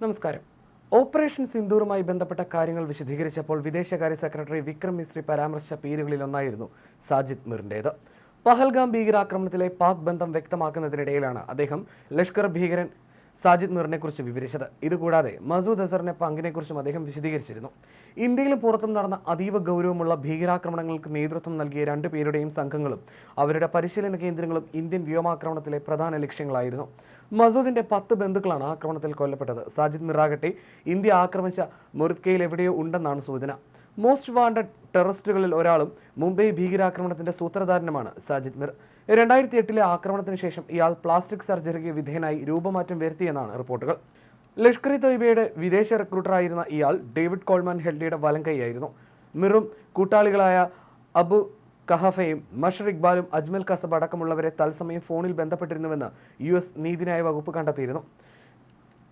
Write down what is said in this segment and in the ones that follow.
നമസ്കാരം. ഓപ്പറേഷൻ സിന്ദൂറുമായി ബന്ധപ്പെട്ട കാര്യങ്ങൾ വിശദീകരിച്ചപ്പോൾ വിദേശകാര്യ സെക്രട്ടറി വിക്രം മിശ്രി പരാമർശിച്ച പേരുകളിലൊന്നായിരുന്നു സാജിദ് മിറിന്റേത് പഹൽഗാം ഭീകരാക്രമണത്തിലെ പാക് ബന്ധം വ്യക്തമാക്കുന്നതിനിടയിലാണ് അദ്ദേഹം ലഷ്കർ ഭീകരൻ സാജിദ് മീറിനെ കുറിച്ച് വിവരിച്ചത്. ഇതുകൂടാതെ മസൂദ് അസറിന്റെ പങ്കിനെക്കുറിച്ചും അദ്ദേഹം വിശദീകരിച്ചിരുന്നു. ഇന്ത്യയിലും പുറത്തും നടന്ന അതീവ ഗൗരവമുള്ള ഭീകരാക്രമണങ്ങൾക്ക് നേതൃത്വം നൽകിയ രണ്ടു പേരുടെയും സംഘങ്ങളും അവരുടെ പരിശീലന കേന്ദ്രങ്ങളും ഇന്ത്യൻ വ്യോമാക്രമണത്തിലെ പ്രധാന ലക്ഷ്യങ്ങളായിരുന്നു. മസൂദിന്റെ പത്ത് ബന്ധുക്കളാണ് ആക്രമണത്തിൽ കൊല്ലപ്പെട്ടത്. സാജിദ് മിറാകട്ടെ ഇന്ത്യ ആക്രമിച്ച മുറുത്കയിൽ എവിടെയോ ഉണ്ടെന്നാണ് സൂചന. മോസ്റ്റ് വാണ്ടഡ് ടെററിസ്റ്റുകളിൽ ഒരാളും മുംബൈ ഭീകരാക്രമണത്തിന്റെ സൂത്രധാരനുമാണ് സാജിദ് മിർ. രണ്ടായിരത്തി എട്ടിലെ ആക്രമണത്തിന് ശേഷം ഇയാൾ പ്ലാസ്റ്റിക് സർജറിക്ക് വിധേയനായി രൂപമാറ്റം വരുത്തിയെന്നാണ് റിപ്പോർട്ടുകൾ. ലഷ്കർ ഇ തൊയ്ബയുടെ വിദേശ റിക്രൂട്ടറായിരുന്ന ഇയാൾ ഡേവിഡ് കോൾമാൻ ഹെൽഡിയുടെ വലങ്കൈയായിരുന്നു മിറും കൂട്ടാളികളായ അബു കഹഫയും മഷർ ഇക്ബാലും അജ്മൽ കസബ് അടക്കമുള്ളവരെ തത്സമയം ഫോണിൽ ബന്ധപ്പെട്ടിരുന്നുവെന്ന് യു എസ് നീതിന്യായ വകുപ്പ് കണ്ടെത്തിയിരുന്നു.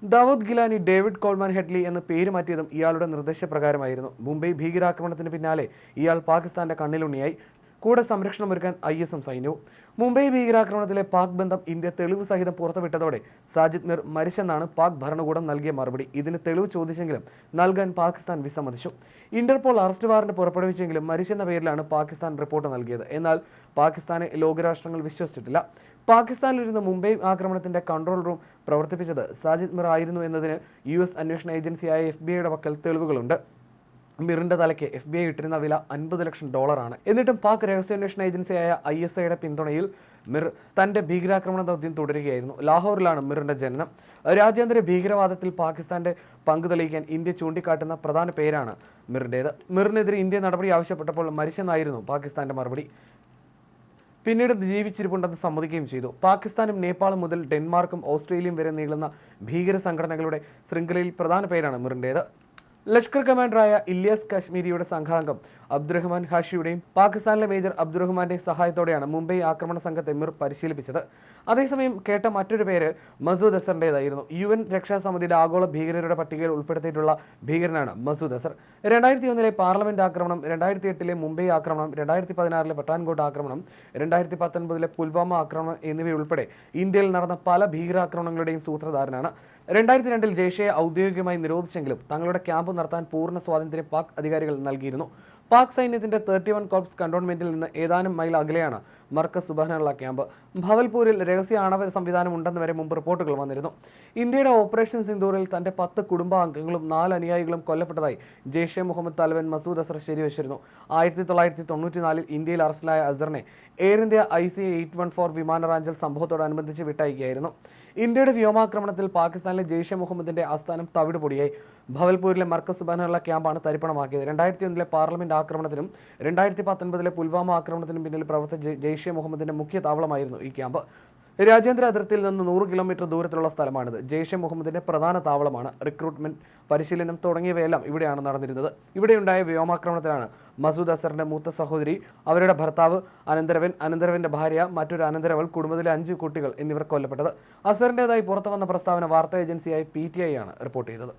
Dawood Gilani David Coleman Headley എന്ന് പേര് മാറ്റിയതും ഇയാളുടെ നിർദ്ദേശപ്രകാരമായിരുന്നു. മുംബൈ ഭീകരാക്രമണത്തിന് പിന്നാലെ ഇയാൾ പാകിസ്ഥാന്റെ കണ്ണിലുണ്ണിയായി. കൂടെ സംരക്ഷണമൊരുക്കാൻ ഐ എസും സൈന്യവും. മുംബൈ ഭീകരാക്രമണത്തിലെ പാക് ബന്ധം ഇന്ത്യ തെളിവ് സഹിതം പുറത്തുവിട്ടതോടെ സാജിദ് മിർ മരിച്ചെന്നാണ് പാക് ഭരണകൂടം നൽകിയ മറുപടി. ഇതിന് തെളിവ് ചോദിച്ചെങ്കിലും നൽകാൻ പാകിസ്ഥാൻ വിസമ്മതിച്ചു. ഇന്റർപോൾ അറസ്റ്റ് വാറന്റ് പുറപ്പെടുവിച്ചെങ്കിലും മരിച്ചെന്ന പേരിലാണ് പാകിസ്ഥാൻ റിപ്പോർട്ട് നൽകിയത്. എന്നാൽ പാകിസ്ഥാനെ ലോകരാഷ്ട്രങ്ങൾ വിശ്വസിച്ചിട്ടില്ല. പാകിസ്ഥാനിലിരുന്ന് മുംബൈ ആക്രമണത്തിന്റെ കൺട്രോൾ റൂം പ്രവർത്തിപ്പിച്ചത് സാജിദ് മിർ ആയിരുന്നു എന്നതിന് യു എസ് അന്വേഷണ ഏജൻസിയായ എഫ് ബി ഐയുടെ പക്കൽ തെളിവുകളുണ്ട്. മിറിന്റെ തലയ്ക്ക് എഫ് ബി ഐ ഇട്ടിരുന്ന വില അൻപത് ലക്ഷം ഡോളറാണ്. എന്നിട്ടും പാക് രഹസ്യാന്വേഷണ ഏജൻസിയായ ഐ എസ് ഐയുടെ പിന്തുണയിൽ മിർ തന്റെ ഭീകരാക്രമണ ദൗത്യം തുടരുകയായിരുന്നു. ലാഹോറിലാണ് മിറിന്റെ ജനനം. രാജ്യാന്തര ഭീകരവാദത്തിൽ പാകിസ്ഥാന്റെ പങ്ക് തെളിയിക്കാൻ ഇന്ത്യ ചൂണ്ടിക്കാട്ടുന്ന പ്രധാന പേരാണ് മിറിന്റേത് മിറിനെതിരെ ഇന്ത്യ നടപടി ആവശ്യപ്പെട്ടപ്പോൾ മരിച്ചെന്നായിരുന്നു പാകിസ്ഥാന്റെ മറുപടി. പിന്നീട് ജീവിച്ചിരിപ്പുണ്ടെന്ന് സമ്മതിക്കുകയും ചെയ്തു. പാകിസ്ഥാനും നേപ്പാളും മുതൽ ഡെൻമാർക്കും ഓസ്ട്രേലിയയും വരെ നീളുന്ന ഭീകര സംഘടനകളുടെ ശൃംഖലയിൽ പ്രധാന പേരാണ് മിറിന്റേത് ലഷ്കർ കമാൻഡറായ ഇല്യാസ് കാശ്മീരിയുടെ സംഘാംഗം അബ്ദുറഹ്മാൻ ഹാഷിയുടെയും പാകിസ്ഥാനിലെ മേജർ അബ്ദുറഹ്മാന്റെ സഹായത്തോടെയാണ് മുംബൈ ആക്രമണ സംഘത്തെ മിർ പരിശീലിപ്പിച്ചത്. അതേസമയം കേട്ട മറ്റൊരു പേര് മസൂദ് അസറിന്റെതായിരുന്നു യു എൻ രക്ഷാസമിതിയുടെ ആഗോള ഭീകരരുടെ പട്ടികയിൽ ഉൾപ്പെടുത്തിയിട്ടുള്ള ഭീകരനാണ് മസൂദ് അസർ. രണ്ടായിരത്തി ഒന്നിലെ പാർലമെന്റ് ആക്രമണം രണ്ടായിരത്തി എട്ടിലെ മുംബൈ ആക്രമണം രണ്ടായിരത്തി പതിനാറിലെ പട്ടാൻകോട്ട് ആക്രമണം രണ്ടായിരത്തി പത്തൊൻപതിലെ പുൽവാമ ആക്രമണം എന്നിവയുൾപ്പെടെ ഇന്ത്യയിൽ നടന്ന പല ഭീകരാക്രമണങ്ങളുടെയും സൂത്രധാരനാണ്. രണ്ടായിരത്തി രണ്ടിൽ ജയ്ഷെ ഔദ്യോഗികമായി നിരോധിച്ചെങ്കിലും തങ്ങളുടെ ക്യാമ്പ് നടത്താൻ പൂർണ സ്വാതന്ത്ര്യം പാക് അധികാരികൾ നൽകിയിരുന്നു. പാക് സൈന്യത്തിന്റെ തേർട്ടി വൺ കോർപ്സ് കണ്ടോൺമെന്റിൽ നിന്ന് ഏതാനും മൈൽ അകലെയാണ് മർക്കസ് സുബാനുള്ള ക്യാമ്പ്. ഭവൽപൂരിൽ രഹസ്യ ആണവ സംവിധാനം ഉണ്ടെന്ന് വരെ മുമ്പ് റിപ്പോർട്ടുകൾ വന്നിരുന്നു. ഇന്ത്യയുടെ ഓപ്പറേഷൻ സിന്ദൂറിൽ തന്റെ പത്ത് കുടുംബാംഗങ്ങളും നാല് അനുയായികളും കൊല്ലപ്പെട്ടതായി ജെയ്ഷെ മുഹമ്മദ് തലവൻ മസൂദ് അസർ ശരിവച്ചിരുന്നു. ആയിരത്തി തൊള്ളായിരത്തി തൊണ്ണൂറ്റിനാലിൽ ഇന്ത്യയിൽ അറസ്റ്റിലായ അസറിനെ Air India I C eight one four വിമാന റാഞ്ചൽ സംഭവത്തോടനുബന്ധിച്ച് വിട്ടയക്കുകയായിരുന്നു. ഇന്ത്യയുടെ വ്യോമാക്രമണത്തിൽ പാകിസ്ഥാനിലെ ജെയ്ഷെ മുഹമ്മദിന്റെ ആസ്ഥാനം തവിട് പൊടിയായി ഭവൽപൂരിലെ മർക്കസ് സുബാനുള്ള ക്യാമ്പാണ് തരിപ്പണമാക്കിയത്. രണ്ടായിരത്തി ഒന്നിലെ പാർലമെന്റ് ആക്രമണത്തിനും രണ്ടായിരത്തി പത്തൊൻപതിലെ പുൽവാമ ആക്രമണത്തിനും പിന്നിൽ പ്രവർത്തിച്ച ജെയ്ഷെ മുഹമ്മദിന്റെ മുഖ്യ താവളമായിരുന്നു ഈ ക്യാമ്പ്. രാജ്യാന്തര അതിർത്തിയിൽ നിന്ന് നൂറ് കിലോമീറ്റർ ദൂരത്തിലുള്ള സ്ഥലമാണിത്. ജെയ്ഷെ മുഹമ്മദിന്റെ പ്രധാന താവളമാണ് റിക്രൂട്ട്മെന്റ് പരിശീലനം തുടങ്ങിയവയെല്ലാം ഇവിടെയാണ് നടന്നിരുന്നത്. ഇവിടെയുണ്ടായ വ്യോമാക്രമണത്തിലാണ് മസൂദ് അസറിന്റെ മൂത്ത സഹോദരി അവരുടെ ഭർത്താവ് അനന്തരവൻ അനന്തരവന്റെ ഭാര്യ മറ്റൊരു അനന്തരവൾ കുടുംബത്തിലെ അഞ്ച് കുട്ടികൾ എന്നിവർ കൊല്ലപ്പെട്ടത്. അസറിന്റെതായി പുറത്തു വന്ന പ്രസ്താവന വാർത്താ ഏജൻസിയായ പി ടി ഐ ആണ് റിപ്പോർട്ട് ചെയ്തത്.